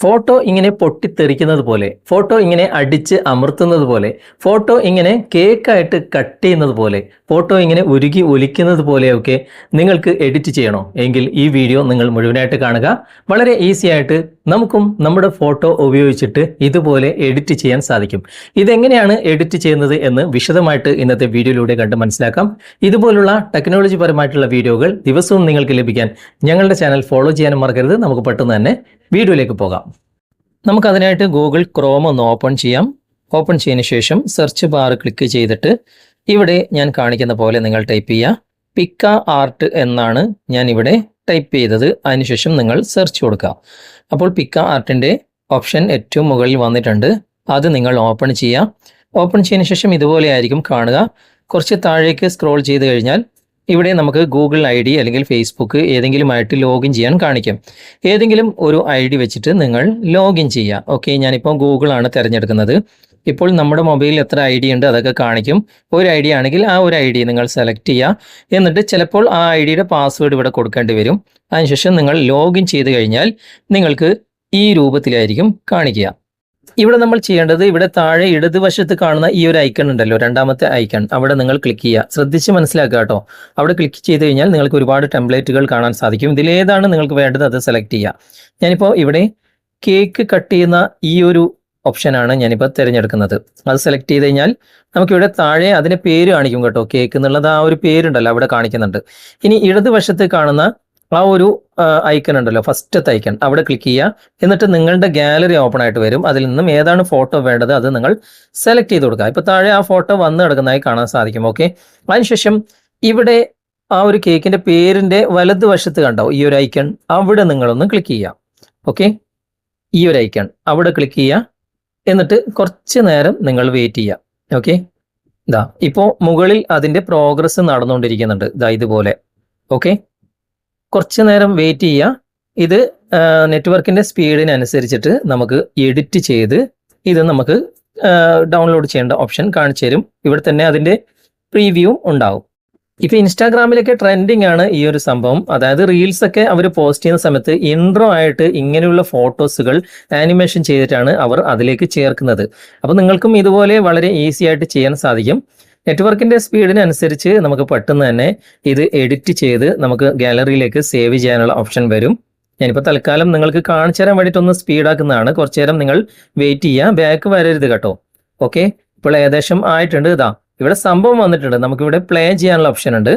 Photo ഇങ്ങനെ പൊട്ടിത്തെറിക്കുന്നത് പോലെ photo ഇങ്ങനെ അടിച്ച് അമർത്തുന്നത് പോലെ ഫോട്ടോ ഇങ്ങനെ കേക്കായിട്ട് കട്ട് ചെയ്യുന്നത് പോലെ ഫോട്ടോ ഇങ്ങനെ ഉരുകി ഒലിക്കുന്നത് പോലെയൊക്കെ നിങ്ങൾക്ക് എഡിറ്റ് ചെയ്യണോ? എങ്കിൽ ഈ വീഡിയോ നിങ്ങൾ മുഴുവനായിട്ട് കാണുക. വളരെ ഈസി ആയിട്ട് നമുക്കും നമ്മുടെ ഫോട്ടോ ഉപയോഗിച്ചിട്ട് ഇതുപോലെ എഡിറ്റ് ചെയ്യാൻ സാധിക്കും. ഇതെങ്ങനെയാണ് എഡിറ്റ് ചെയ്യുന്നത് എന്ന് വിശദമായിട്ട് ഇന്നത്തെ വീഡിയോയിലൂടെ കണ്ട് മനസ്സിലാക്കാം. ഇതുപോലുള്ള ടെക്നോളജി പരമായിട്ടുള്ള വീഡിയോകൾ ദിവസവും നിങ്ങൾക്ക് ലഭിക്കാൻ ഞങ്ങളുടെ ചാനൽ ഫോളോ ചെയ്യാനും മറക്കരുത്. നമുക്ക് പെട്ടെന്ന് തന്നെ വീഡിയോയിലേക്ക് പോകാം. നമുക്കതിനായിട്ട് ഗൂഗിൾ ക്രോം ഒന്ന് ഓപ്പൺ ചെയ്യാം. ഓപ്പൺ ചെയ്യുന്ന ശേഷം സെർച്ച് ബാർ ക്ലിക്ക് ചെയ്തിട്ട് ഇവിടെ ഞാൻ കാണിക്കുന്ന പോലെ നിങ്ങൾ ടൈപ്പ് ചെയ്യുക. പിക്ക ആർട്ട് എന്നാണ് ഞാൻ ഇവിടെ ടൈപ്പ് ചെയ്തത് അതിനുശേഷം നിങ്ങൾ സെർച്ച് കൊടുക്കുക അപ്പോൾ പിക്ക ആർട്ടിന്റെ ഓപ്ഷൻ ഏറ്റവും മുകളിൽ വന്നിട്ടുണ്ട്. അത് നിങ്ങൾ ഓപ്പൺ ചെയ്യുക ഓപ്പൺ ചെയ്തതിന് ശേഷം ഇതുപോലെ ആയിരിക്കും കാണുക. കുറച്ച് താഴേക്ക് സ്ക്രോൾ ചെയ്ത് കഴിഞ്ഞാൽ ഇവിടെ നമുക്ക് ഗൂഗിൾ ഐ ഡി അല്ലെങ്കിൽ ഫേസ്ബുക്ക് ഏതെങ്കിലുമായിട്ട് ലോഗിൻ ചെയ്യാൻ കാണിക്കും. ഏതെങ്കിലും ഒരു ഐ ഡി വെച്ചിട്ട് നിങ്ങൾ ലോഗിൻ ചെയ്യുക ഓക്കെ ഞാനിപ്പോൾ ഗൂഗിൾ ആണ് തിരഞ്ഞെടുക്കുന്നത്. ഇപ്പോൾ നമ്മുടെ മൊബൈലിൽ എത്ര ഐ ഡി ഉണ്ട് അതൊക്കെ കാണിക്കും. ഒരു ഐ ഡി ആണെങ്കിൽ ആ ഒരു ഐ ഡി നിങ്ങൾ സെലക്ട് ചെയ്യുക. എന്നിട്ട് ചിലപ്പോൾ ആ ഐ ഡിയുടെ പാസ്വേഡ് ഇവിടെ കൊടുക്കേണ്ടി വരും. അതിനുശേഷം നിങ്ങൾ ലോഗിൻ ചെയ്ത് കഴിഞ്ഞാൽ നിങ്ങൾക്ക് ഈ രൂപത്തിലായിരിക്കും കാണിക്കുക. ഇവിടെ നമ്മൾ ചെയ്യേണ്ടത് ഇവിടെ താഴെ ഇടതുവശത്ത് കാണുന്ന ഈ ഒരു ഐക്കൺ ഉണ്ടല്ലോ രണ്ടാമത്തെ ഐക്കൺ. അവിടെ നിങ്ങൾ ക്ലിക്ക് ചെയ്യുക. ശ്രദ്ധിച്ച് മനസ്സിലാക്കുക കേട്ടോ. അവിടെ ക്ലിക്ക് ചെയ്ത് കഴിഞ്ഞാൽ നിങ്ങൾക്ക് ഒരുപാട് ടെംപ്ലേറ്റുകൾ കാണാൻ സാധിക്കും. ഇതിലേതാണ് നിങ്ങൾക്ക് വേണ്ടത് അത് സെലക്ട് ചെയ്യുക. ഞാനിപ്പോൾ ഇവിടെ കേക്ക് കട്ട് ചെയ്യുന്ന ഈ ഒരു ഓപ്ഷനാണ് ഞാനിപ്പോൾ തിരഞ്ഞെടുക്കുന്നത്. അത് സെലക്ട് ചെയ്ത് കഴിഞ്ഞാൽ നമുക്കിവിടെ താഴെ അതിന്റെ പേര് കാണിക്കും കേട്ടോ. കേക്ക് എന്നുള്ളത് ആ ഒരു പേരുണ്ടല്ലോ അവിടെ കാണിക്കുന്നുണ്ട്. ഇനി ഇടതുവശത്ത് കാണുന്ന ആ ഒരു ഐക്കൺ ഉണ്ടല്ലോ ഫസ്റ്റത്തെ ഐക്കൺ അവിടെ ക്ലിക്ക് ചെയ്യുക. എന്നിട്ട് നിങ്ങളുടെ ഗാലറി ഓപ്പൺ ആയിട്ട് വരും. അതിൽ നിന്നും ഏതാണ് ഫോട്ടോ വേണ്ടത് അത് നിങ്ങൾ സെലക്ട് ചെയ്ത് കൊടുക്കുക. ഇപ്പോൾ താഴെ ആ ഫോട്ടോ വന്ന് കിടക്കുന്നതായി കാണാൻ സാധിക്കും. ഓക്കെ അതിനുശേഷം ഇവിടെ ആ ഒരു കേക്കിന്റെ പേരിന്റെ വലതുവശത്ത് കണ്ടോ? ഈ ഒരു ഐക്കൺ അവിടെ നിങ്ങളൊന്ന് ക്ലിക്ക് ചെയ്യുക. ഓക്കെ ഈ ഒരു ഐക്കൺ അവിടെ ക്ലിക്ക് ചെയ്യുക. എന്നിട്ട് കുറച്ച് നേരം നിങ്ങൾ വെയിറ്റ് ചെയ്യുക ഓക്കെ ഇതാ ഇപ്പോൾ മുകളിൽ അതിന്റെ പ്രോഗ്രസ് നടന്നുകൊണ്ടിരിക്കുന്നുണ്ട്. ഇതാ ഇതുപോലെ. ഓക്കെ കുറച്ച് നേരം വെയിറ്റ് ചെയ്യുക ഇത് നെറ്റ്വർക്കിന്റെ സ്പീഡിനനുസരിച്ചിട്ട് നമുക്ക് എഡിറ്റ് ചെയ്ത് ഇത് നമുക്ക് ഡൗൺലോഡ് ചെയ്യേണ്ട ഓപ്ഷൻ കാണിച്ചു തരും ഇവിടെ തന്നെ അതിന്റെ പ്രീവ്യൂ ഉണ്ടാവും. ഇപ്പൊ ഇൻസ്റ്റാഗ്രാമിലൊക്കെ ട്രെൻഡിങ് ആണ് ഈ ഒരു സംഭവം. അതായത് റീൽസ് ഒക്കെ അവർ പോസ്റ്റ് ചെയ്യുന്ന സമയത്ത് ഇൻട്രോ ആയിട്ട് ഇങ്ങനെയുള്ള ഫോട്ടോസുകൾ ആനിമേഷൻ ചെയ്തിട്ടാണ് അവർ അതിലേക്ക് ചേർക്കുന്നത്. അപ്പൊ നിങ്ങൾക്കും ഇതുപോലെ വളരെ ഈസി ആയിട്ട് ചെയ്യാൻ സാധിക്കും. നെറ്റ്വർക്കിന്റെ സ്പീഡിനനുസരിച്ച് നമുക്ക് പെട്ടെന്ന് തന്നെ ഇത് എഡിറ്റ് ചെയ്ത് നമുക്ക് ഗാലറിയിലേക്ക് സേവ് ചെയ്യാനുള്ള ഓപ്ഷൻ വരും. ഞാനിപ്പോൾ തൽക്കാലം നിങ്ങൾക്ക് കാണിച്ചു തരാൻ വേണ്ടിയിട്ടൊന്ന് സ്പീഡാക്കുന്നതാണ് കുറച്ചു നേരം നിങ്ങൾ വെയിറ്റ് ചെയ്യുക ബാക്ക് വരരുത് കേട്ടോ. ഓക്കെ ഇപ്പോൾ ഏകദേശം ആയിട്ടുണ്ട്. ഇതാ. ഇവിടെ സംഭവം വന്നിട്ടുണ്ട്. നമുക്കിവിടെ പ്ലേ ചെയ്യാനുള്ള ഓപ്ഷൻ ഉണ്ട്.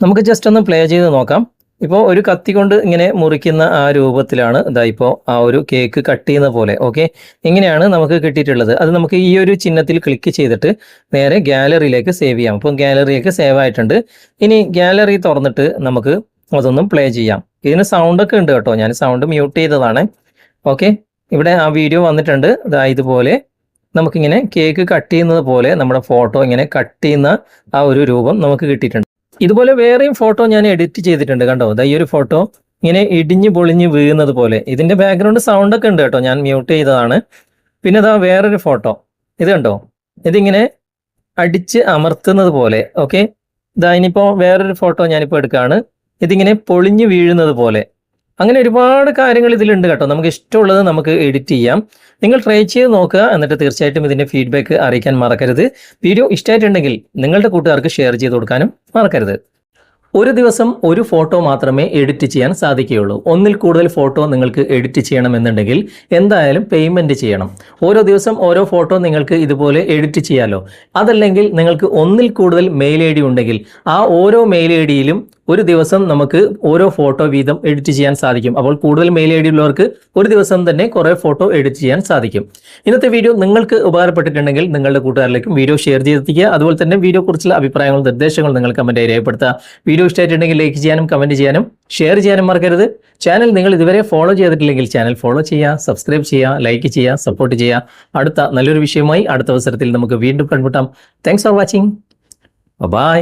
നമുക്ക് ജസ്റ്റ് ഒന്ന് പ്ലേ ചെയ്ത് നോക്കാം. ഇപ്പോൾ ഒരു കത്തി കൊണ്ട് ഇങ്ങനെ മുറിക്കുന്ന ആ രൂപത്തിലാണ് ഇതാ ഇപ്പോൾ ആ ഒരു കേക്ക് കട്ട് ചെയ്യുന്ന പോലെ ഓക്കെ ഇങ്ങനെയാണ് നമുക്ക് കിട്ടിയിട്ടുള്ളത്. അത് നമുക്ക് ഈ ഒരു ചിഹ്നത്തിൽ ക്ലിക്ക് ചെയ്തിട്ട് നേരെ ഗാലറിയിലേക്ക് സേവ് ചെയ്യാം. അപ്പം ഗാലറിയിലേക്ക് സേവ് ആയിട്ടുണ്ട്. ഇനി ഗാലറി തുറന്നിട്ട് നമുക്ക് അതൊന്നും പ്ലേ ചെയ്യാം. ഇതിന് സൗണ്ട് ഒക്കെ ഉണ്ട് കേട്ടോ. ഞാൻ സൗണ്ട് മ്യൂട്ട് ചെയ്തതാണ്. ഓക്കെ ഇവിടെ ആ വീഡിയോ വന്നിട്ടുണ്ട്. ഇതാ ഇതുപോലെ നമുക്കിങ്ങനെ കേക്ക് കട്ട് ചെയ്യുന്നത് പോലെ നമ്മുടെ ഫോട്ടോ ഇങ്ങനെ കട്ട് ചെയ്യുന്ന ആ ഒരു രൂപം നമുക്ക് കിട്ടിയിട്ടുണ്ട്. ഇതുപോലെ വേറെയും ഫോട്ടോ ഞാൻ എഡിറ്റ് ചെയ്തിട്ടുണ്ട് കണ്ടോ? ഈ ഒരു ഫോട്ടോ ഇങ്ങനെ ഇടിഞ്ഞ് പൊളിഞ്ഞ് വീഴുന്നത് പോലെ. ഇതിന്റെ ബാക്ക്ഗ്രൗണ്ട് സൗണ്ട് ഒക്കെ ഉണ്ട് കേട്ടോ. ഞാൻ മ്യൂട്ട് ചെയ്തതാണ്. പിന്നെ ഇതാ വേറൊരു ഫോട്ടോ ഇത് കണ്ടോ? ഇതിങ്ങനെ അടിച്ച് അമർത്തുന്നത് പോലെ. ഓക്കെ ഇതാ ഇനിയിപ്പോൾ വേറൊരു ഫോട്ടോ ഞാനിപ്പോൾ എടുക്കുകയാണ് ഇതിങ്ങനെ പൊളിഞ്ഞ് വീഴുന്നത് പോലെ. അങ്ങനെ ഒരുപാട് കാര്യങ്ങൾ ഇതിലുണ്ട് കേട്ടോ. നമുക്ക് ഇഷ്ടമുള്ളത് നമുക്ക് എഡിറ്റ് ചെയ്യാം. നിങ്ങൾ ട്രൈ ചെയ്ത് നോക്കുക എന്നിട്ട് തീർച്ചയായിട്ടും ഇതിന്റെ ഫീഡ്ബാക്ക് അറിയിക്കാൻ മറക്കരുത്. വീഡിയോ ഇഷ്ടമായിട്ടുണ്ടെങ്കിൽ നിങ്ങളുടെ കൂട്ടുകാർക്ക് ഷെയർ ചെയ്ത് കൊടുക്കാനും മറക്കരുത്. ഒരു ദിവസം ഒരു ഫോട്ടോ മാത്രമേ എഡിറ്റ് ചെയ്യാൻ സാധിക്കുകയുള്ളൂ. ഒന്നിൽ കൂടുതൽ ഫോട്ടോ നിങ്ങൾക്ക് എഡിറ്റ് ചെയ്യണമെന്നുണ്ടെങ്കിൽ എന്തായാലും പേയ്മെന്റ് ചെയ്യണം. ഓരോ ദിവസം ഓരോ ഫോട്ടോ നിങ്ങൾക്ക് ഇതുപോലെ എഡിറ്റ് ചെയ്യാലോ. അതല്ലെങ്കിൽ നിങ്ങൾക്ക് ഒന്നിൽ കൂടുതൽ മെയിൽ ഐ ഉണ്ടെങ്കിൽ ആ ഓരോ മെയിൽ ഐ ഒരു ദിവസം നമുക്ക് ഓരോ ഫോട്ടോ വീതം എഡിറ്റ് ചെയ്യാൻ സാധിക്കും. അപ്പോൾ കൂടുതൽ മെയിൽ ഐ ഉള്ളവർക്ക് ഒരു ദിവസം തന്നെ കുറേ ഫോട്ടോ എഡിറ്റ് ചെയ്യാൻ സാധിക്കും. ഇന്നത്തെ വീഡിയോ നിങ്ങൾക്ക് ഉപകാരപ്പെട്ടിട്ടുണ്ടെങ്കിൽ നിങ്ങളുടെ കൂട്ടുകാരിലേക്കും വീഡിയോ ഷെയർ ചെയ്തെത്തിക്കുക. അതുപോലെ തന്നെ വീഡിയോ കുറിച്ചുള്ള അഭിപ്രായങ്ങളും നിർദ്ദേശങ്ങളും നിങ്ങൾ കമന്റ് രേഖപ്പെടുത്തുക. വീഡിയോ ഇഷ്ടമായിട്ടുണ്ടെങ്കിൽ ലൈക്ക് ചെയ്യാനും കമന്റ് ചെയ്യാനും ഷെയർ ചെയ്യാനും മറക്കരുത്. ചാനൽ നിങ്ങൾ ഇതുവരെ ഫോളോ ചെയ്തിട്ടില്ലെങ്കിൽ ചാനൽ ഫോളോ ചെയ്യുക സബ്സ്ക്രൈബ് ചെയ്യുക ലൈക്ക് ചെയ്യുക സപ്പോർട്ട് ചെയ്യുക. അടുത്ത നല്ലൊരു വിഷയമായി അടുത്ത അവസരത്തിൽ നമുക്ക് വീണ്ടും കണ്ടുമുട്ടാം. Thanks for watching bye